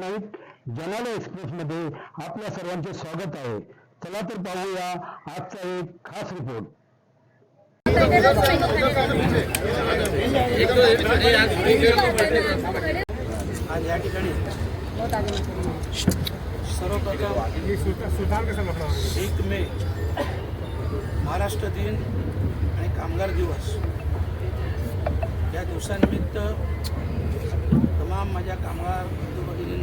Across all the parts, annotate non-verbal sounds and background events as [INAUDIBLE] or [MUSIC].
Night जनाला express मध्ये आपल्या सर्वांचे स्वागत आहे. चला तर पाहूया आजचा एक खास रिपोर्ट आज या ठिकाणी सर्वप्रथम एक मे महाराष्ट्र दिन आणि कामगार दिवस. या दिवसानिमित्त तमाम माझ्या कामगार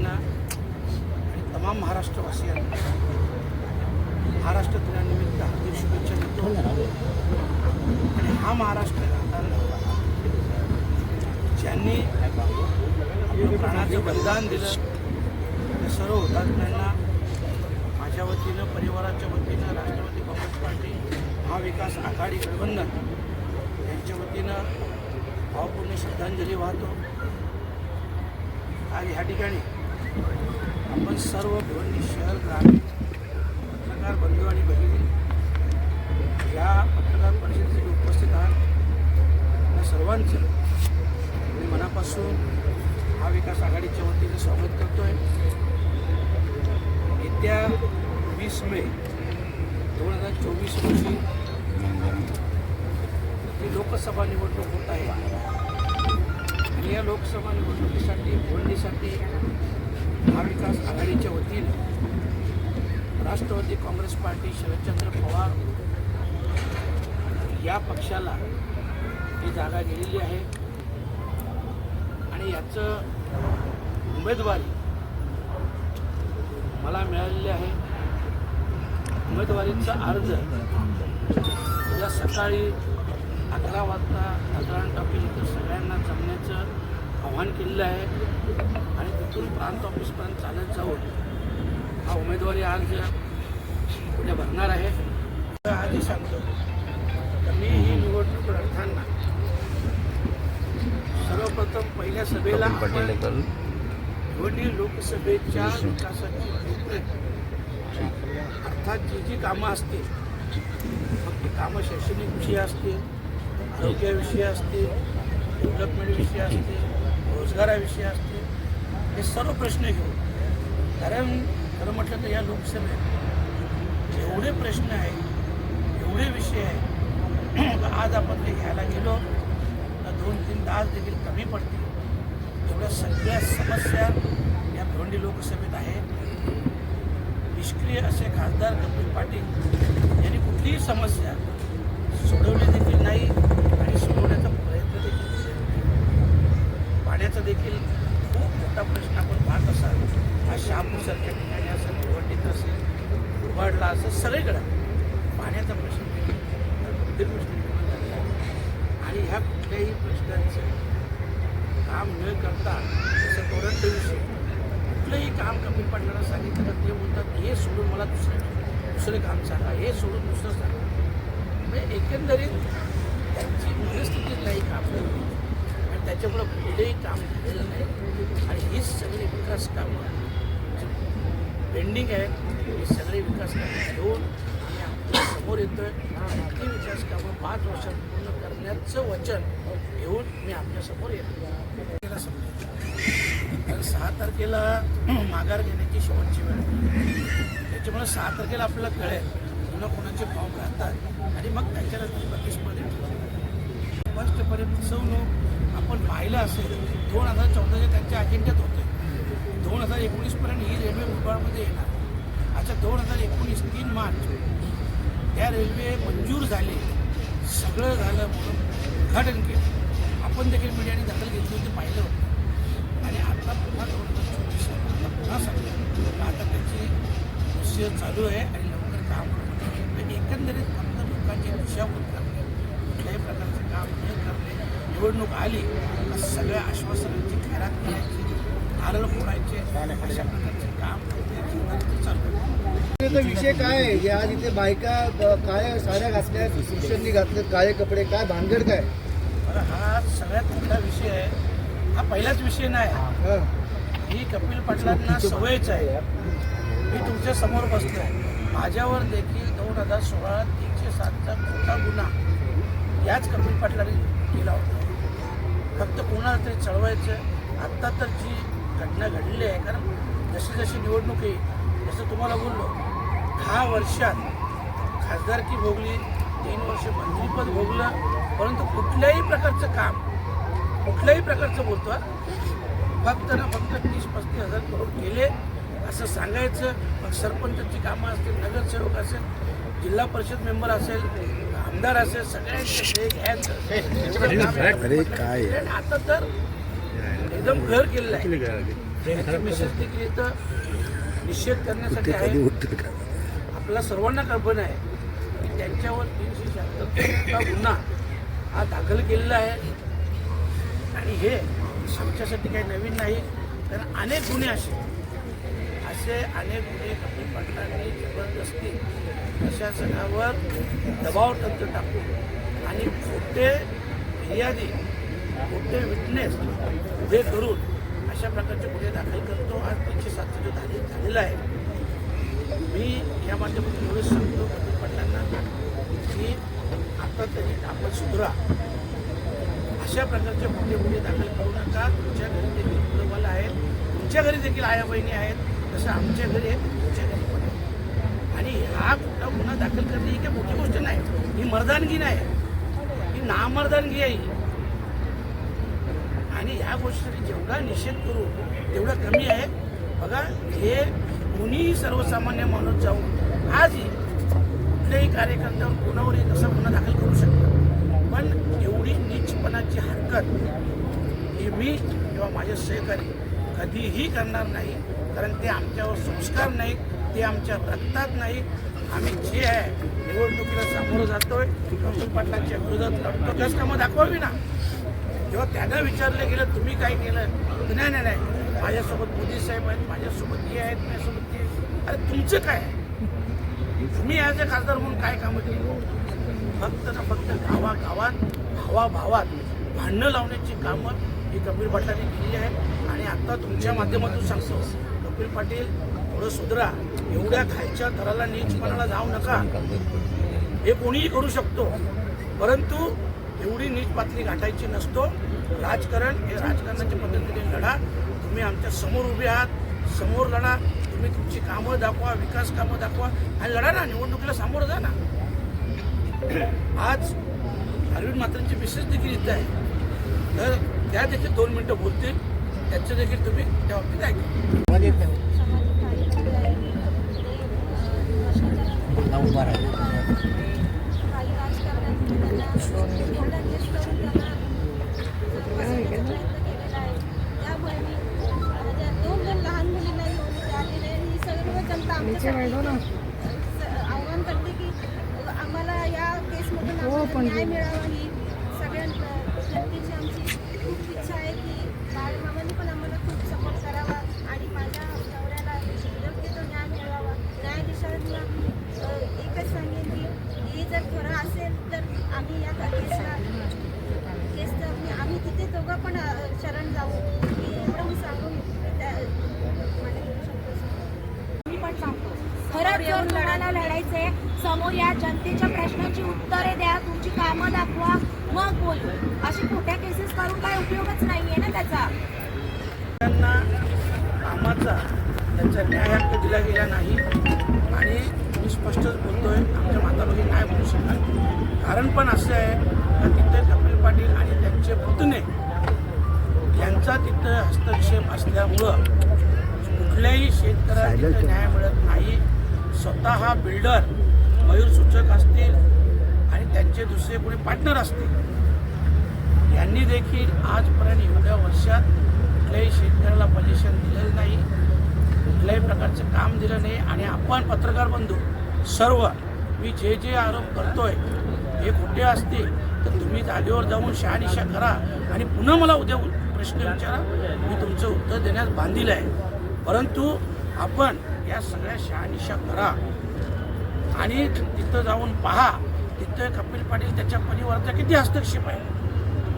बंधू तमाम महाराष्ट्रवासियांना महाराष्ट्र दिनानिमित्त हार्दिक शुभेच्छा देतो. आणि हा महाराष्ट्र ज्यांनी प्राणाचं बलिदान दिलं त्या सर्व हुतात्म्यांना माझ्या वतीनं परिवाराच्या वतीनं राष्ट्रवादी काँग्रेस पार्टी महाविकास आघाडी गठबंधन यांच्या वतीनं भावपूर्ण श्रद्धांजली वाहतो. आज ह्या ठिकाणी आपण सर्व भिवंडी शहर ग्रामीण पत्रकार बंधू आणि बहिणी या पत्रकार परिषदेसाठी उपस्थित आहात. या सर्वांचं मी मनापासून महाविकास आघाडीच्या वतीने स्वागत करतो आहे येत्या वीस मे दोन हजार चोवीस रोजी ही लोकसभा निवडणूक होत आहे. आणि या लोकसभा निवडणुकीसाठी निवडणीसाठी महाविकास आघाडीच्या वतीने राष्ट्रवादी काँग्रेस पार्टी शरदचंद्र पवार या पक्षाला ही जागा गेलेली आहे. आणि याचं उमेदवारी मला मिळालेली आहे. उमेदवारीचा अर्ज उद्या सकाळी अकरा वाजता अकरा टॉकीज इथं सगळ्यांना जमण्याचं आव्हान केलेलं आहे. आणि तिथून प्रांत ऑफिसपर्यंत चालत जाऊन हा उमेदवारी अर्ज उद्या भरणार आहे. आधी सांगतो. मी ही निवडणूक लढताना सर्वप्रथम पहिल्या सभेला निवडणूक लोकसभेच्या विकासाची अर्थात जी जी कामं असतील मग ती कामं शैक्षणिक विषय असतील आरोग्याविषयी असतील डेव्हलपमेंट विषय असतील रोजगाराविषयी असतील हे सर्व प्रश्न घेऊ कारण खरं म्हटलं तर या लोकसभेत एवढे प्रश्न आहेत एवढे विषय आहेत [COUGHS] आज आपण ते घ्यायला गेलो. तर दोन तीन तास देखील कमी पडतील. एवढ्या सगळ्या समस्या या भिवंडी लोकसभेत आहेत. निष्क्रिय असे खासदार कपिल पाटील यांनी कुठलीही समस्या सोडवली देखील नाही आणि सोडवण्याचा प्रयत्न देखील केलेला नाही. पाण्याचा देखील खूप मोठा प्रश्न आपण पाहत असाल हा शहापूरसारख्या ठिकाणी असेल भिवंडीत असेल कुरवाडला असेल सगळीकडं पाण्याचा प्रश्न गंभीर प्रश्न निर्माण झालेला आहे. आणि ह्या कुठल्याही प्रश्नांचं काम न करता जसं तोरण दिवशी कुठलंही काम कमी पडणारा सांगितलं तर ते म्हणतात हे सोडून मला दुसरं दुसरं काम सांगा हे सोडून दुसरं सांगा म्हणजे एकंदरीत त्यांची मनस्थितीच नाही काम करणे आणि त्याच्यामुळं कुठेही काम झालेलं नाही आणि हीच सगळी विकास कामं पेंडिंग आहेत ही सगळी विकास कामं घेऊन आम्ही आपल्यासमोर येतोय. ती विकास कामं पाच वर्षात पूर्ण करण्याचं वचन घेऊन मी आपल्यासमोर येतो. समजेल. कारण सहा तारखेला माघार घेण्याची शेवटची वेळ. त्याच्यामुळे सहा तारखेला आपल्याला कळेल पुन्हा कोणाचे फॉर्म राहतात आणि मग त्याच्यानंतर प्रतिस्पर्धी स्पष्टपणे फसवणूक आपण पाहिलं असेल दोन हजार चौदाच्या त्यांच्या अजेंड्यात होते दोन हजार एकोणीसपर्यंत ही रेल्वे मुरबाडमध्ये येणार. अच्छा दोन हजार एकोणीस तीन मार्च. त्या रेल्वे मंजूर झाले. सगळं झालं म्हणून उद्घाटन केलं. आपण देखील मीडियाने दखल घेतली होती पाहिलं होतं. आणि आता पुन्हा दोन हजार चोवीस आता पुन्हा सांगितलं आता त्याची प्रोसिजर चालू आहे आणि लवकर काम होणार. म्हणजे एकंदरीत फक्त लोकांची दिशाभूल करणे कुठल्याही प्रकारचं काम न करणे निवडणूक आली सगळ्या आश्वासनांची खैरात करायची. नारळ फोडायचे अशा प्रकारचे काम आहे. विषय काय आहे? आज इथे बायका काय साड्या घातल्या शिक्षणनी घातले काळे कपडे काय भानगड काय? बरं हा सगळ्यात मोठा विषय आहे. हा पहिलाच विषय नाही. हं. ही कपिल पाटलांना सवयच आहे. मी तुमच्यासमोर बसलो माझ्यावर देखील दोन हजार सोळा तीनशे सातचा मोठा गुन्हा याच कपिल पाटलांनी केला होता. फक्त कोणाला तरी चळवायचं आत्ता तर जी घटना घडलेली आहे. कारण जशी जशी निवडणूक येईल जसं तुम्हाला बोललो दहा वर्षात खासदारकी भोगली तीन वर्ष मंत्रीपद भोगलं परंतु कुठल्याही प्रकारचं काम कुठल्याही प्रकारचं बोलतो. फक्त ना फक्त तीस पस्तीस हजार करोड केले असं सांगायचं. मग सरपंचाची कामं असतील नगरसेवक असेल जिल्हा परिषद मेंबर असेल आमदार असेल सगळ्यांचे आता तर एकदम घर केलेलं आहे. मिसेस देखील निषेध करण्यासाठी आहे. आपल्याला सर्वांना कल्पना आहे की त्यांच्यावर तीनशे शहात्तरचा गुन्हा हा दाखल केलेला आहे. आणि हे आमच्यासाठी काही नवीन नाही कारण अनेक गुन्हे असे असे अनेक गुन्हे कपिल पाटलांनी जबरदस्ती प्रशासनावर दबाव तंत्र टाकून आणि खोटे फिर्यादी मोठे विटनेस उभे करून अशा प्रकारचे गुन्हे दाखल करतो. आज तीनशे सातचा जो झाले झालेला आहे मी या माध्यमातून एवढंच सांगतो कपिल पाटलांना की आता तरी आपण सुधरा. अशा प्रकारचे मोठे गुन्हे दाखल करू नका. तुमच्या घरी देखील कुटुंबाला आहेत. तुमच्या घरी देखील आया बहिणी आहेत. तसं आमच्या घरी आहेत तुमच्या घरी पण आहेत. आणि हा कुठला गुन्हा दाखल करणे ही काही मोठी गोष्ट नाही. ही मर्दानगी नाही. ही नामर्दानगी आहे. ही. आणि ह्या गोष्टीसाठी जेवढा निषेध करू तेवढा कमी आहे. बघा हे कोणीही सर्वसामान्य माणूस जाऊन आजही कुठल्याही कार्यकर्त्यावर कोणावरही तसा गुन्हा दाखल करू शकतो? पण एवढी नीचपणाची हरकत ही मी किंवा माझे सहकारी कधीही करणार नाही कारण ते आमच्यावर संस्कार नाहीत ते आमच्या रक्तात नाही आम्ही जे आहे निवडणुकीला सामोरं जातोय कपिल पाटलांच्या विरोधात लढतो त्याच कामं दाखवावी ना? जेव्हा त्यांना विचारलं गेलं तुम्ही काय केलं? तर नाही नाही नाही. माझ्यासोबत मोदी साहेब आहेत माझ्यासोबत हे आहेत माझ्यासोबत ते अरे तुमचं काय आहे? तुम्ही ॲज अ खासदार म्हणून काय कामं केली? फक्त ना फक्त गावागावात भावाभावात भांडणं लावण्याची कामं ही कपिल पाटलांनी केली आहेत. आणि आत्ता तुमच्या माध्यमातून सांगतो कपिल पाटील थोडं सुधरा. एवढ्या खालच्या थराला नीचपणाला जाऊ नका. हे कोणीही करू शकतो. परंतु एवढी नीच पातळी गाठायची नसतो राजकारण हे राजकारणाच्या पद्धतीने लढा तुम्ही आमच्यासमोर उभे आहात समोर लढा तुम्ही तुमची कामं दाखवा विकास कामं दाखवा आणि लढा ना निवडणुकीला सामोरं जा ना आज अरविंद मात्रांची विशेष देखील इथं आहे तर त्या देखील दोन मिनटं बोलतील त्याचं देखील तुम्ही त्या बाबतीत ऐका आव्हान करते की आम्हाला या केसमधून आम्हाला न्याय मिळावा ही सगळ्या जनतेची आमची खूप इच्छा आहे की बाळमामांनी पण आम्हाला खूप सपोर्ट करावा आणि माझ्या नवऱ्याला योग्य तो न्याय मिळावा न्यायाधीशांना अ, एकच सांगेन की हे जर खरं असेल तर आम्ही या केसला केसचं मी- आम्ही तिथे दोघं पण अ, शरण जाऊ मी एवढं मी सांगून त्या- माझ्या शब्द मी पण सांगतो खरंच जर तुम्हाला लढायचंय. समोर या जनतेच्या प्रश्नांची उत्तरे द्या. तुमची कामं दाखवा. मग बोलू. अशी खोट्या केसेस करून काय उपयोगच नाहीये ना त्याचा? त्यांना कामाचा त्यांचा न्याय हक्क दिला गेला नाही. आणि मी स्पष्टच बोलतोय आमच्या माता भगिनी नाही बोलू शकणार कारण पण असं आहे का तिथे कपिल पाटील आणि त्यांचे पुतणे यांचा तिथं हस्तक्षेप असल्यामुळं कुठल्याही शेतकऱ्याला तिथं न्याय मिळत नाही. स्वतः बिल्डर मयूर सूचक असतील आणि त्यांचे दुसरे कोणी पार्टनर असतील. यांनी देखील आजपर्यंत एवढ्या वर्षात कुठल्याही शेतकऱ्याला पजेशन दिलेलं नाही कुठल्याही प्रकारचं काम दिलं नाही आणि आपण पत्रकार बंधू सर्व मी जे जे आरोप करतोय हे खोटे असतील तर तुम्ही जागेवर जाऊन शहानिशा करा आणि पुन्हा मला उद्या प्रश्न विचारा. मी तुमचं उत्तर देण्यास बांधील आहे. परंतु आपण या सगळ्या शहानिशा करा. आणि तिथं जाऊन पहा तिथं कपिल पाटील त्याच्या परिवाराचा किती हस्तक्षेप आहे.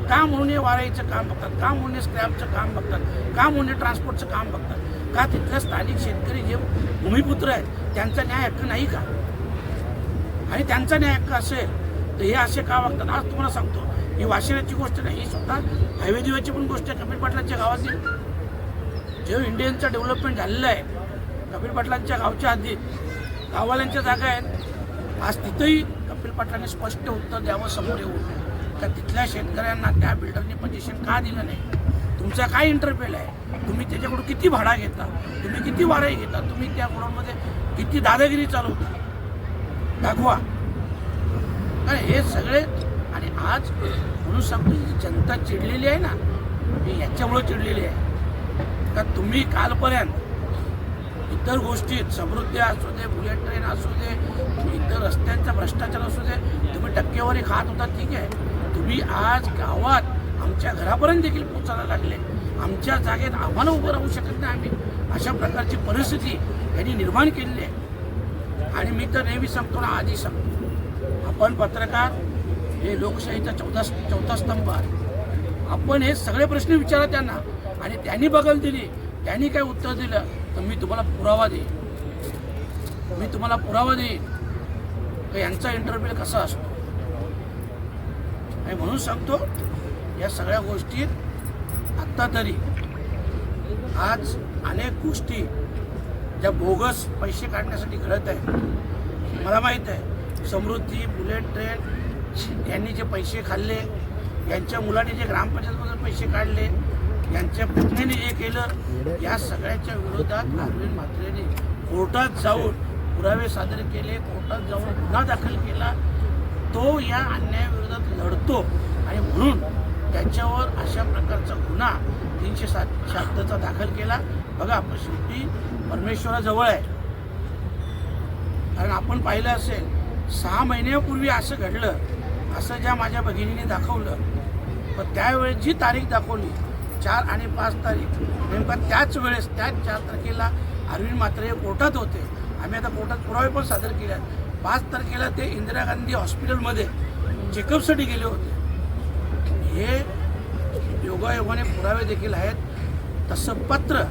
का म्हणून हे वाराईचं काम बघतात? का म्हणून स्क्रॅपचं काम बघतात? का म्हणून ट्रान्सपोर्टचं काम बघतात? का तिथल्या स्थानिक शेतकरी जे भूमिपुत्र आहेत त्यांचा न्याय हक्क नाही का? आणि त्यांचा न्याय हक्क असेल तर हे असे का वागतात आज तुम्हाला सांगतो ही वाशिराची गोष्ट नाही ही स्वतः हायवे दिव्याची पण गोष्ट आहे कपिल पाटलाच्या गावातील. जे इंडियनचं डेव्हलपमेंट झालेलं आहे कपिल पाटलांच्या गावच्या आधी गाववाल्यांच्या जागा आहेत. आज तिथंही कपिल पाटलांनी स्पष्ट उत्तर द्यावं समोर येऊन. का तिथल्या शेतकऱ्यांना त्या बिल्डरने पजेशन का दिलं नाही? तुमचा काय इंटरफेल आहे? तुम्ही त्याच्याकडून किती भाडा घेता? तुम्ही किती वाराही घेता? तुम्ही त्या गुणांमध्ये किती दादागिरी चालवता? दाखवा. कारण हे सगळे आणि आज म्हणून सांगतो जनता चिडलेली आहे ना मी याच्यामुळं चिडलेली आहे. का तुम्ही कालपर्यंत इतर गोष्टीत समृद्धी असू दे बुलेट ट्रेन असू दे इतर रस्त्यांचा भ्रष्टाचार असू दे तुम्ही टक्केवारी खात होता ठीक आहे. तुम्ही आज गावात आमच्या घरापर्यंत देखील पोचायला लागले. आमच्या जागेत आम्हाला उभं राहू शकत नाही आम्ही. अशा प्रकारची परिस्थिती यांनी निर्माण केलेली आहे. आणि मी तर नेहमी सांगतो ना आधी सांगतो. आपण पत्रकार हे लोकशाहीचा चौथा चौथा स्तंभ आहे. आपण हे सगळे प्रश्न विचारा त्यांना. आणि त्यांनी बगल दिली त्यांनी काय उत्तर दिलं? तर मी तुम्हाला पुरावा देईन. मी तुम्हाला पुरावा देईन की यांचा इंटरव्ह्यू कसा असतो? आणि म्हणून सांगतो या सगळ्या गोष्टीत आत्ता तरी आज अनेक गोष्टी ज्या बोगस पैसे काढण्यासाठी घडत आहेत. मला माहीत आहे समृद्धी बुलेट ट्रेन यांनी जे पैसे खाल्ले यांच्या मुलांनी जे ग्रामपंचायतमधून पैसे काढले यांच्या पत्नीने जे केलं. या सगळ्याच्या विरोधात अरविंद म्हात्रेने कोर्टात जाऊन पुरावे सादर केले कोर्टात जाऊन गुन्हा दाखल केला. तो या अन्यायाविरोधात लढतो आणि म्हणून त्याच्यावर अशा प्रकारचा गुन्हा तीनशे सात शहात्तरचा दाखल केला. बघा आपण शेवटी परमेश्वराजवळ आहे. कारण आपण पाहिलं असेल सहा महिन्यापूर्वी असं घडलं असं ज्या माझ्या भगिनीने दाखवलं पण त्यावेळेस जी तारीख दाखवली चार आणि पाच तारीख. नेमका त्याच वेळेस त्याच चार तारखेला अरविंद म्हात्रे कोर्टात होते. आम्ही आता कोर्टात पुरावे पण सादर केले आहेत. पाच तारखेला ते इंदिरा गांधी हॉस्पिटलमध्ये चेकअपसाठी गेले होते. हे योगायोगाने पुरावे देखील आहेत. तसं पत्र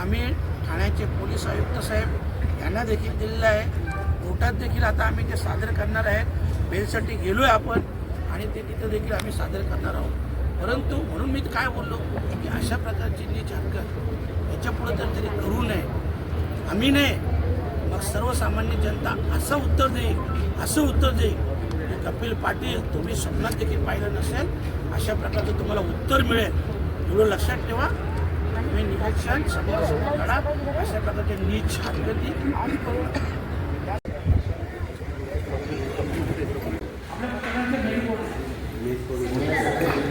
आम्ही ठाण्याचे पोलीस आयुक्त साहेब यांना देखील दिलेलं आहे. कोर्टात देखील आता आम्ही ते सादर करणार आहेत. बेलसाठी गेलो आहे आपण आणि ते तिथं देखील आम्ही सादर करणार आहोत. परंतु म्हणून मी काय बोललो की अशा प्रकारची नीच हरकत याच्यापुढं तर तरी करू नये आम्ही नाही मग सर्वसामान्य जनता असं उत्तर देईल असं उत्तर देईल. कपिल पाटील तुम्ही स्वप्नात देखील पाहिलं नसेल अशा प्रकारचं तुम्हाला उत्तर मिळेल. एवढं लक्षात ठेवा. तुम्ही निरीक्षण समोर समोर करा अशा प्रकारचे नीच हरकती